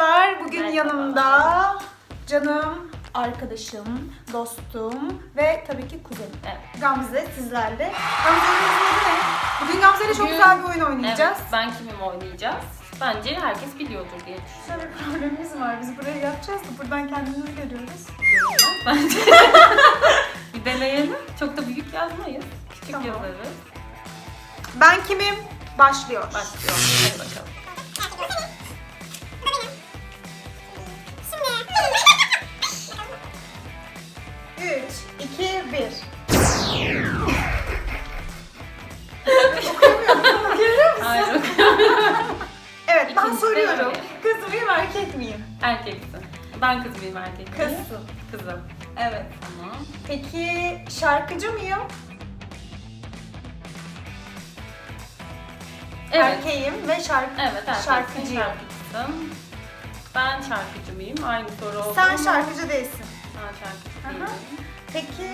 Merhabalar. Bugün Merhaba. yanımda canım, arkadaşım, dostum ve tabii ki kuzenim. Evet. Gamze sizlerle. Gamze'nin adı ne? Bugün Gamze'yle çok Bugün- güzel bir oyun oynayacağız. Evet, ben kimim oynayacağız. Bence herkes biliyordur diye düşünüyorum. Şöyle bir problemimiz var. Biz burayı yapacağız da buradan kendimizi görüyoruz. Bence bir deneyelim. Çok da büyük yazmayız. Küçük Tamam. yazarız. Ben kimim? Başlıyor. Başlıyorum. Hadi bakalım. Peki şarkıcı mıyım? Evet. Erkeğim ve şarkı Evet erkeksin. şarkıcıyım. Şarkıcısın. Ben şarkıcı mıyım? Aynı soru oldu Sen şarkıcı değilsin. Ben şarkıcı Aha. değilim. Peki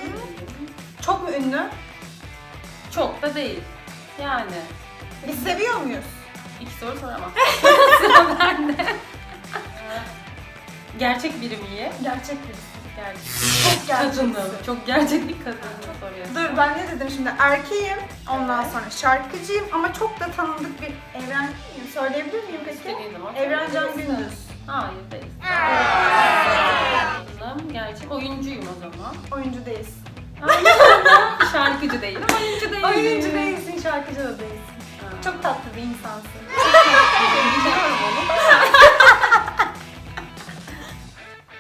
çok mu ünlü? Çok da değil. Yani. Biz seviyor muyuz? İki soru soramam. Sıra bende. Gerçek biri miyi? Gerçek miyiz? Gerçek. Çok gerçeksin. Kadınım. Çok gerçek bir kadını soruyorsun. Dur ben ne dedim şimdi? Erkeğim, ondan sonra şarkıcıyım ama çok da tanındık bir evren miyim? Söyleyebilir miyim peki? İstediğin zaman Evren Can. Gündüz. Hayır değil. Kadınım. Gerçek oyuncuyum o zaman. Oyuncu değilsin. Şarkıcı değilim, oyuncu değilim. Oyuncu değilsin, şarkıcı da değilsin. Ha. Çok tatlı bir insansın. Biliyorum onu.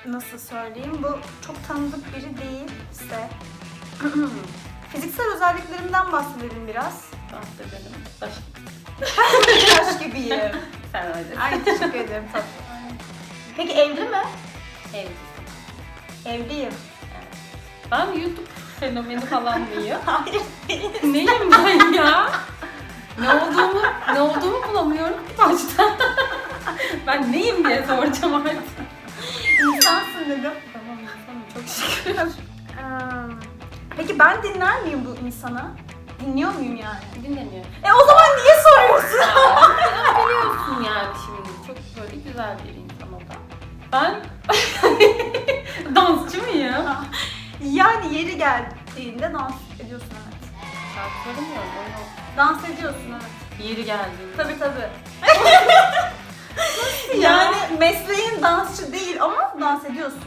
Nasıl söyleyeyim? Bu çok tanıdık biri değilse. Fiziksel özelliklerimden bahsedelim biraz. Bahsedelim. Baş. Taş gibiyim. Sen öyle. Ay teşekkür ederim tatlım. Peki evli mi? Evlisin. Evliyim. Evet. Ben YouTube fenomeni falan mıyım? Hayır değil. Neyim ben ya? Ne olduğumu, ne olduğumu bulamıyorum ki başta. ben neyim diye soracağım artık. İnsansın dedim. Tamam insanım çok şükür. Peki ben dinler miyim bu insana? Dinliyor muyum yani? Dinlemiyorum. E o zaman niye soruyorsun? Biliyorsun yani şimdi çok böyle güzel bir insan o da. Ben dansçı mıyım? yani yeri geldiğinde dans ediyorsun evet. Şarkı söylemiyorum onu. Dans ediyorsun evet. Yeri geldiğinde. Tabii tabii. Yani mesleğin dansçı değil ama dans ediyorsun.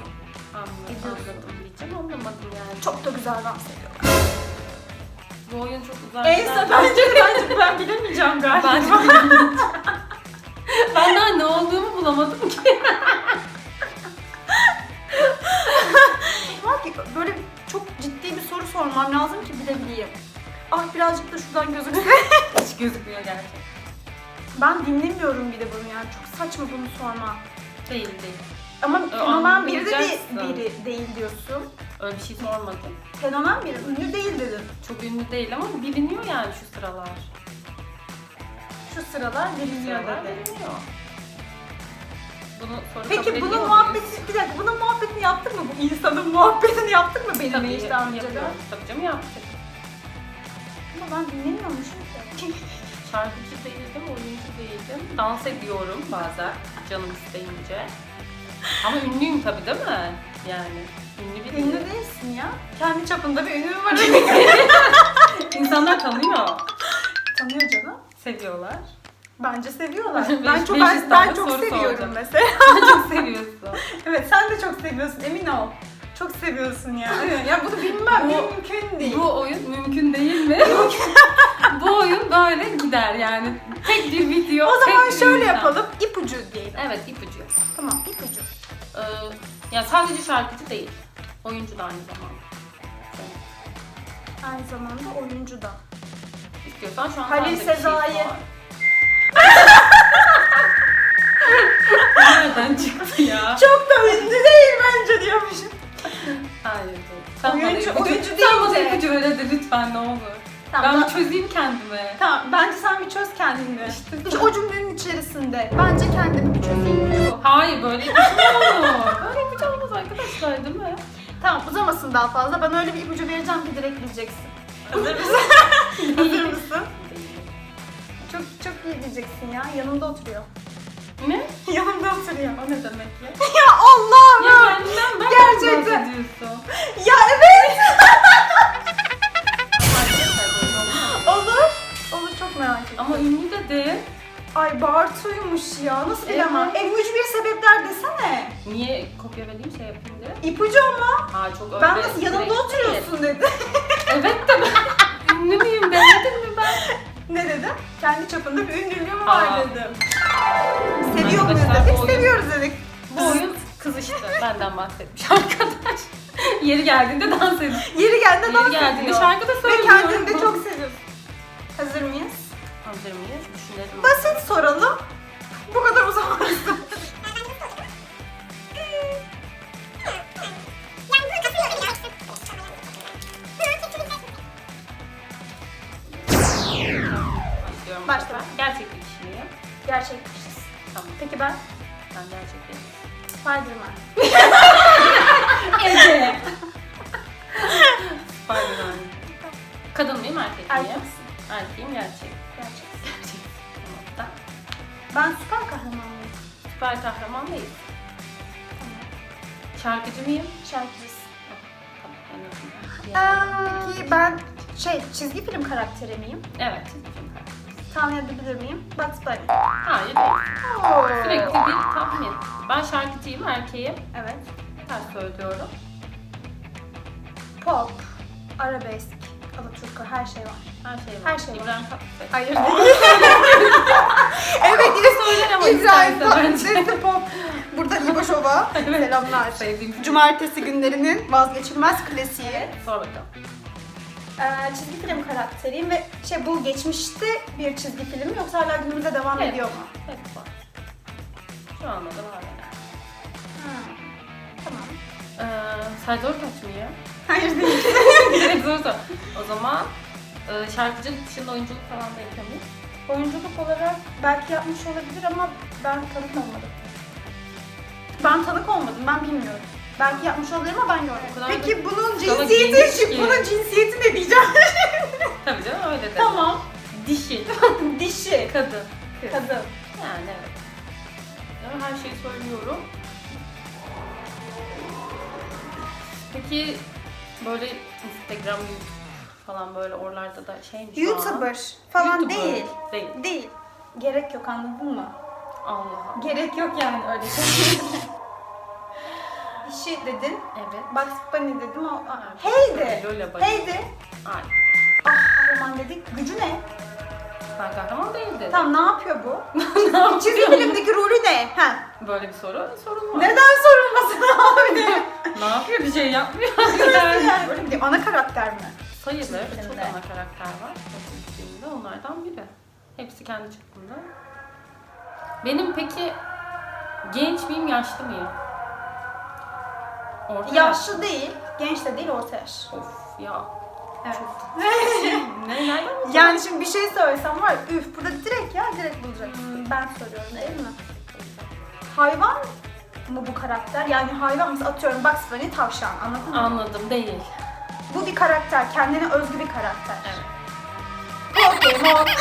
Anladım, anladım diyeceğim anlamadım yani. Çok da güzel dans ediyorlar. Bu oyun çok uzak. Neyse bence bence ben bilemeyeceğim galiba. Ben de bilmiyorum. ben daha ne olduğumu bulamadım ki. Var ki böyle çok ciddi bir soru sormam lazım ki bilebileyim. Ah birazcık da şuradan gözüküyor. Hiç gözükmüyor gerçekten. Ben dinlemiyorum bir de bunu yani çok saçma bunu sorma. Değil değil. Ama fenomen biri de anlayacaksın. biri değil diyorsun. Öyle bir şey sormadım. Fenomen biri, ünlü değil dedin. Çok ünlü değil ama biliniyor yani şu sıralar. Şu sıralar biliniyor Sıralar dedi. biliniyor. Bunu soru kabul Peki ediyor bunun muyuz? muhabbetini, bir dakika bunun muhabbetini yaptık mı? Bu insanın muhabbetini yaptık mı benimle Tabii hiç daha önce de? yapıyoruz. Tabii canım yaptık. Ama ben dinlemiyormuşum ki. Şarkıcı değildim, oyuncu değildim. Dans ediyorum bazen canım isteyince. Ama ünlüyüm tabii değil mi? Yani ünlü bir Ünlü değilsin ya. Kendi çapında bir ünlü var. İnsanlar tanıyor. Tanıyor canım. Seviyorlar. Bence seviyorlar. Ben çok beş ben, yüz ben tane çok soru seviyorum sordum. mesela. Çok seviyorsun. evet sen de çok seviyorsun emin ol. Çok seviyorsun ya. ya bunu bilmem Bu- mümkün değil. Bu oyun mümkün değil mi? Bu oyun böyle gider yani. Tek bir video. o zaman tek bir şöyle insan. yapalım. İpucu diyelim. Evet ipucu. Tamam ipucu. Ee, ya sadece şarkıcı değil. Oyuncu da aynı zamanda. Aynı zamanda oyuncu da. İstiyorsan şu an Halil bir şey Sezai. var. Nereden çıktı ya? Çok da ünlü değil bence diyormuşum. Hayır değil. Sen bana Oyuncu- ipucu, oyuncu değil bana de. ipucu ver hadi lütfen ne olur. Tamam, ben bir çözeyim kendime. Tamam bence sen bir çöz kendini. İşte o cümlenin içerisinde. Bence kendimi bir çözeyim. Hayır böyle mu olur? Böyle ipucu olmaz arkadaşlar değil mi? Tamam uzamasın daha fazla. Ben öyle bir ipucu vereceğim ki direkt bileceksin. Hazır mısın? Hazır mısın? Çok çok iyi diyeceksin ya. Yanımda oturuyor. Ne? Yanımda oturuyor. O ne demek ya? Ya Allah'ım Ya benden ben Gerçekten. bahsediyorsun. Ya evet. Olur. Olur çok merak ettim. Ama ünlü de değil. Ay Bartu'ymuş ya. Nasıl bilemem. Evet. En mücbir sebepler desene. Niye kopya vereyim şey yapayım diye? İpucu ama. Aa çok öyle. Ben nasıl yanımda direkt oturuyorsun dedi. Evet de ben ünlü müyüm demedim mi ben? ne dedim? Kendi çapında bir ünlülüğüm var Aa. dedim. Seviyor muyuz Arkadaşlar, dedik, oyun- seviyoruz dedik. Bu oyun kızıştı. Benden bahsetmiş arkadaş. Yeri geldiğinde dans ediyor. Yeri geldiğinde dans Yeri geldiğinde ediyor. şarkı da Ve söylüyor. kendini de çok seviyorsun. Hazır mıyız? Hazır mıyız? Düşünelim. Basit soralım. Bu kadar uzamazsın. Başla. Başla. Gerçekmişiz. Tamam. Peki ben? Ben gerçek değilim. Spiderman. Ece. Spider-Man. Kadın mıyım erkek miyim? Erkeksin. Erkeğim gerçek. Gerçek. Gerçek. Tamam. Da. Ben süper kahraman mıyım? Süper kahraman değil. Şarkıcı mıyım? Şarkıcısın. Tamam. En azından. Ee, peki ben şey çizgi film karakteri miyim? Evet. Tahmin edebilir miyim? Bugs Bunny. Hayır değil. Sürekli bir tahmin. Ben şarkıcıyım, erkeğim. Evet. Ters söylüyorum. Pop, arabesk, alaturka her şey var. Her şey var. Her şey var. İbrahim Tatlıses. Hayır değil. evet yine Söyler ama İbrahim isterse bence. Tatlıses Pop. Burada Liboşova. Evet. Selamlar. Sevdiğim Cumartesi günlerinin vazgeçilmez klasiği. Sor bakalım. Ee, çizgi film karakteriyim ve şey bu geçmişte bir çizgi film mi yoksa hala günümüzde devam Evet. ediyor mu? Evet var. Şu anda da var. Ha. Tamam. Ee, Serdar Ortaç mı ya? Hayır değil. Direkt zor sor. O zaman e, şarkıcılık dışında oyunculuk falan da yapıyor muyum? Oyunculuk olarak belki yapmış olabilir ama ben tanık olmadım. Ben tanık olmadım, ben bilmiyorum. Belki yapmış olabilir ama ben O görmedim. kadar Peki bunun cinsiyeti, ki. bunun cinsiyeti ne diyeceğim? Tabii canım öyle de. tamam. Dişi. Dişi. Kadın. Kız. Kadın. Yani evet. Ya her şeyi söylüyorum. Peki böyle Instagram, falan böyle oralarda da şey mi şu an? YouTuber falan YouTuber. değil. Değil. Değil. Gerek yok anladın mı? Allah Allah. Gerek yok yani öyle şey. Dişi dedin. Evet. Bugs Bunny dedim o. Lola Bunny. Heydi. Ay. Ah kahraman dedik. Gücü ne? Ben kahraman değildi. Tamam ne yapıyor bu? ne yapıyor? Çizgi filmdeki rolü ne? Ha. Böyle bir soru sorun var. Neden sorulmasın abi? ne yapıyor? Bir şey yapmıyor. yani böyle bir ana karakter mi? Sayılır. Çok ana karakter var. Filmde onlardan biri. Hepsi kendi çapında. Benim peki genç miyim, yaşlı mıyım? Orta Yaşlı değil, genç de değil, orta yaş. Of ya. Evet. Ne buldun? yani şimdi bir şey söylesem var üf burada direkt ya direkt bulacaksın. Ben soruyorum değil mi? Hayvan mı bu karakter? Yani hayvan mı? Atıyorum Bugs Bunny tavşan anladın mı? Anladım değil. Bu bir karakter, kendine özgü bir karakter. Evet. Pokemon.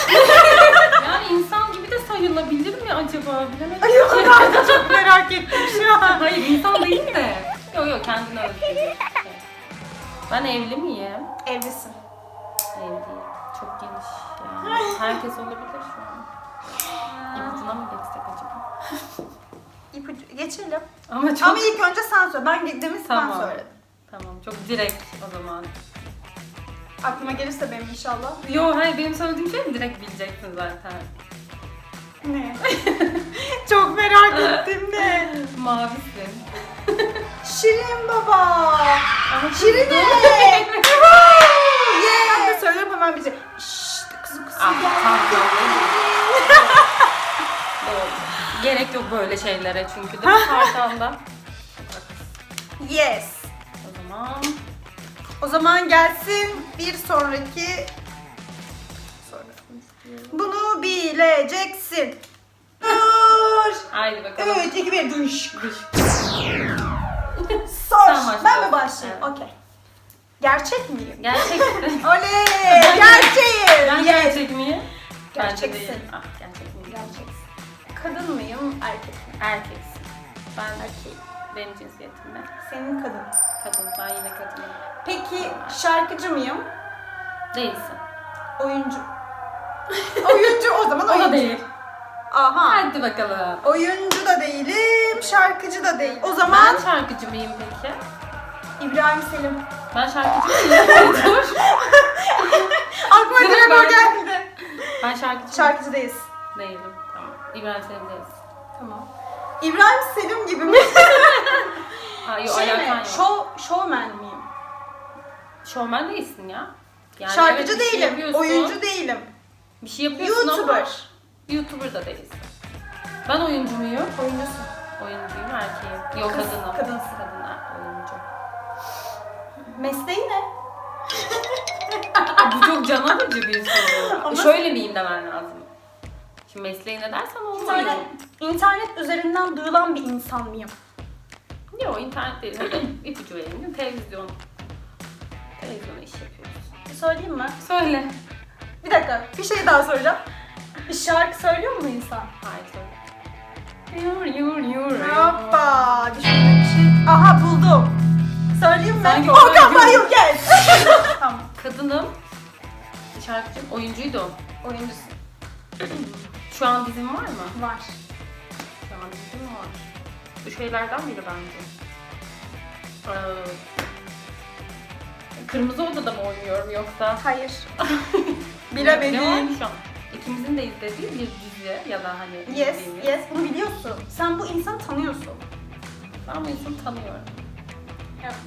Yani insan gibi de sayılabilir mi acaba? Bilemedim. Ay kadar da çok merak ettim şu an. Hayır insan değil de. Yok yok kendine özgü. Ben evli miyim? Evlisin. Evli değil. Çok geniş yani. Herkes olabilir şu an. İpucuna mı geçsek acaba? İpucu geçelim. Ama çok... Ama ilk önce sen söyle. Ben demin Tamam. sen söyledim. Tamam çok direkt o zaman. Aklıma gelirse benim inşallah. Yo hayır benim söylediğim şey mi direkt bileceksin zaten. Ne? Çok merak ettim ne? Mavisin. Şirin baba. Yeah. Ben de söylüyorum hemen bize. Şşt kızı kızı Ah, gel. Doğru. Gerek yok böyle şeylere çünkü değil mi Tarkan'da? Yes. O zaman O zaman gelsin bir sonraki. Bunu bileceksin. Dur. haydi bakalım. 3, 2, 1. Duş. Dış. Başlayayım? Evet. Okey. Gerçek miyim? Gerçekten. Oley! Gerçeğim. Ben Yes. gerçek miyim? Gerçeksin. değilim. Ah gerçek miyim? Gerçeksin. kadın mıyım, erkek mi? Erkeksin. Ben Erkeğim. benim cinsiyetim ne? Senin kadın. Kadın. Ben yine kadınım. Peki şarkıcı mıyım? Değilsin. Oyuncu. oyuncu o zaman O oyuncu. da değil. Aha. Hadi bakalım. Oyuncu da değilim, şarkıcı da değil. O zaman Ben şarkıcı mıyım peki? İbrahim Selim. Ben şarkıcı? Dur. Aklıma Direkt direkt o böyle. geldi. Ben şarkıcı Şarkıcıdayız. değilim. Tamam. İbrahim Selim değiliz. Tamam. İbrahim Selim gibi mi? Ha, yok, şey alakan mi? yok. Show, showman miyim? Şovmen değilsin ya. Yani Şarkıcı evet, bir şey değilim, yapıyorsun. oyuncu değilim. Bir şey yapıyorsun ama YouTuber. YouTuber da değilsin. Ben oyuncu muyum? Oyuncusun. Oyuncuyum erkeğim. Yok Kız, kadınım. kadınsın. Mesleği ne? Bu çok can alıcı bir soru. Ama- Şöyle miyim demen lazım. Şimdi mesleği ne dersen İnternet, oluyor. internet üzerinden duyulan bir insan mıyım? Yok internet değil. İpucu vereyim. Televizyon. Televizyonda iş yapıyoruz. Söyleyeyim mi? Söyle. Bir dakika, bir şey daha soracağım. Şarkı söylüyor mu insan? Hayır söyle. Yur yur yur. Hoppa, düşündüğüm bir şey. Aha buldum. Söyleyeyim mi? Sanki Okan oradan Bayül gel. tamam, Kadınım. Şarkıcım. Oyuncuydum. oyuncusun. Şu an dizim var mı? Var. Şu an dizim var. Bu şeylerden biri bence. Ee, Kırmızı Oda'da mı oynuyorum yoksa? Hayır. Ne var Bilemedim. şu an? İkimizin de izlediği bir dizi ya da hani Yes, izlediğimiz. yes bunu biliyorsun. Sen bu insanı tanıyorsun. Ben bu insanı tanıyorum.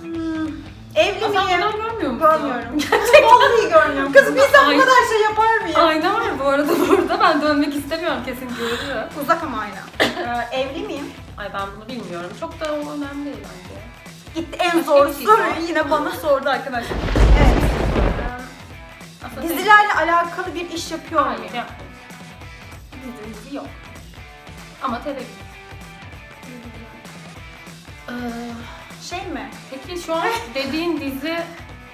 Hmm, evli sen miyim? buradan görmüyor musun? Görmüyorum. Vallahi görmüyorum. Bir insan bu Ay. kadar şey yapar mı ya? Ayna var bu arada burada. Ben dönmek istemiyorum kesin görürüm. Uzak ama ayna. Ee, evli miyim? Ay ben bunu bilmiyorum. Çok da o önemli değil bence. Gitti en zor bir şey soruyu sor. yine bana sordu arkadaşlar. Evet. Aslında dizilerle alakalı bir iş yapıyor Hayır muyum? Dizi dizi yok. Ama televizyon. Ee, Şey mi? peki şu an dediğin dizi...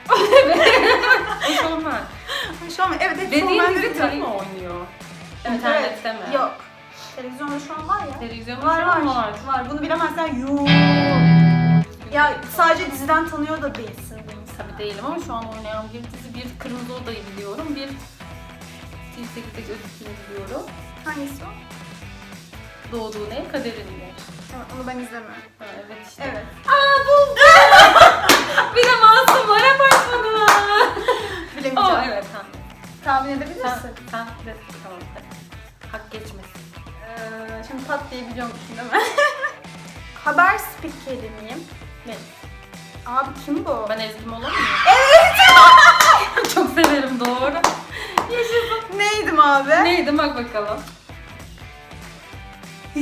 o şovmen. Şu an evet hep Dediğin dizi tanıyorum. mi oynuyor? Evet, İnternette mi? Yok. Televizyonda şu an var ya. Televizyonda Var şu var. an var. Var. Bunu bilemezsen yuuu. Ya sadece diziden tanıyor da değilsin bu insanı. Tabii değilim ama şu an oynayan bir dizi. Bir Kırmızı Oda'yı biliyorum. Bir TV8'de gözüküyor biliyorum. Hangisi o? Doğduğun ev kaderin. Evet, onu ben izlemiyorum. Ha, evet işte. Evet. Buldum. bir de masumlara başladı. Bilemeyeceğim. Aa evet ha. Tahmin Sen, edebilirsin. sen de tamam. Hak geçmesin. Ee, şimdi pat diye biliyormuşsun değil mi? Haber spikeri miyim? Ne? Abi kim bu? Ben Ezgi'm olamıyor muyum? Evet! Çok severim doğru. Neydim abi? Neydi bak bakalım.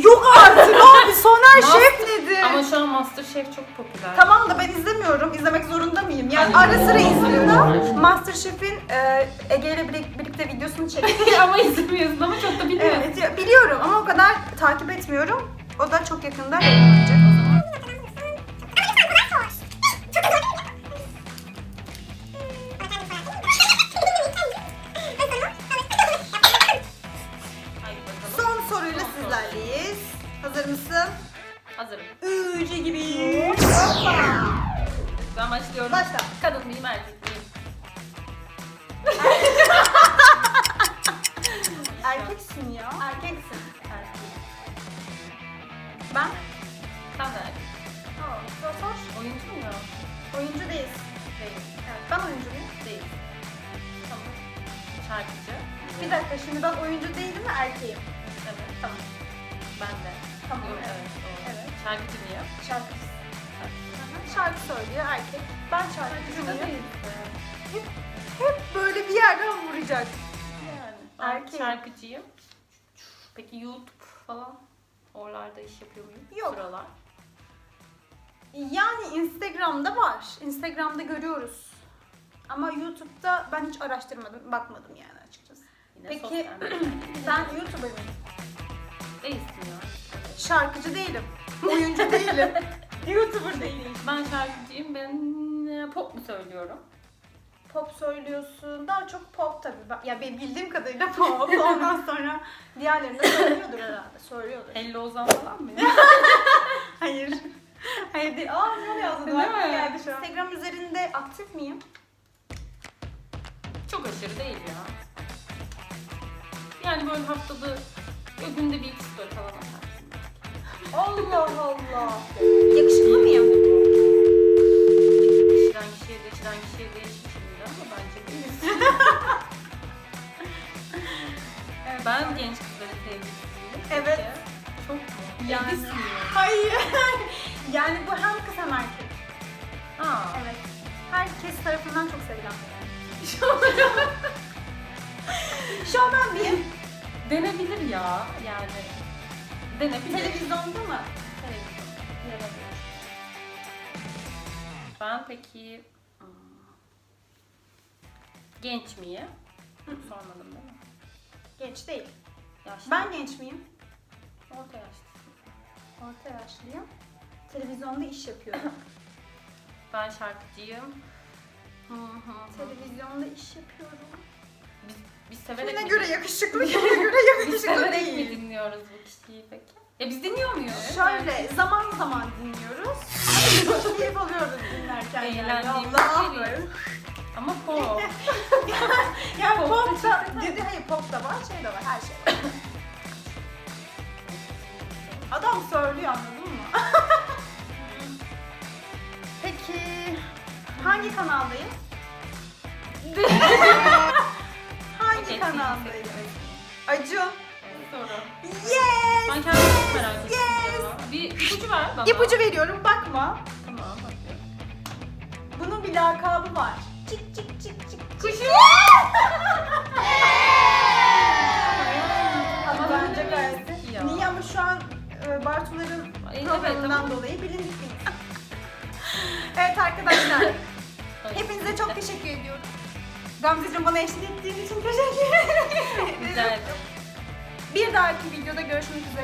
Yok artık abi Soner Şef nedir? Ama şu an Masterchef çok popüler. Tamam da ben izlemiyorum. İzlemek zorunda mıyım? Yani Hayır. ara sıra Oo. izliyorum. Masterchef'in e, Ege ile birlik- birlikte videosunu çekti. ama izlemiyorsun ama çok da biliyorsun. evet biliyorum ama o kadar takip etmiyorum. O da çok yakında yayınlanacak. Şarkıcı. Bir dakika şimdi ben oyuncu değilim mi erkeğim? Evet. Tamam. Ben de. Tamam, Yok, evet. evet. Evet. Şarkıcı mıyım? Şarkıcı. Şarkı söylüyor erkek. Ben şarkıcı mıyım? değilsin. Hep böyle bir yerden vuracak. Yani. Ben Erkek. şarkıcıyım. Peki YouTube falan? Oralarda iş yapıyor muyum? Yok. Sıralar. Yani Instagram'da var. Instagram'da görüyoruz. Ama YouTube'da ben hiç araştırmadım, bakmadım yani Peki, sosyal. Ben YouTuber mıyım? Değilsin ya. Şarkıcı değilim. Oyuncu değilim. YouTuber değilim. Ben şarkıcıyım. Ben e, pop mu söylüyorum? pop söylüyorsun. Daha çok pop tabii. Ben- Ya benim bildiğim kadarıyla pop. Ondan sonra diğerlerini de söylüyordur herhalde. Söylüyordur. Hello Ozan falan mı? Hayır. Hayır değil. Aa ne yazdı? Değil mi? geldi şu an. Instagram üzerinde aktif miyim? Çok aşırı değil ya. Yani böyle haftada ya günde bir iki story falan atarsın. Allah Allah. Yakışıklı mıyım? Kişiden kişiye değişen kişiye değişir şimdi ama bence değil. Evet. Ben genç kızları sevgisiyim. Evet. Çok mu? Yani. Mi? Hayır. yani bu hem kız hem erkek. Aa. Evet. Herkes tarafından çok sevilen bir Şovmen miyim? Denebilir ya yani. Denebilir. Televizyonda mı? Televizyon. Yaramıyor. Ben peki hmm, genç miyim? Sormadım değil mi? Genç değil. Yaşlı. Ben genç miyim? orta yaşlı. Orta yaşlıyım. Televizyonda iş yapıyorum. Ben şarkıcıyım. Hı hı hı. Televizyonda iş yapıyorum. Biz, biz severek Kime mi- göre yakışıklı, kime göre Biz yakışıklı severek mi değil. dinliyoruz bu kişiyi peki? Ya biz dinliyor muyuz? Şöyle zaman zaman dinliyoruz. Çok keyif alıyoruz dinlerken. yani. Eğlendiğimiz Allah biri. böyle. Ama pop. Yani Pop pop da, dedi hayır pop da var, şey de var, her şey var. Adam söylüyor anladın mı? Peki hangi kanaldayım? hangi evet. Acun. Soru. Yes! Ben kendimi çok merak ettim yes! Bir ipucu ver bana. İpucu veriyorum bakma. Tamam bakıyorum. Bunun bir lakabı var. Çık çık çık çık. Kuşu. Görüşmek üzere.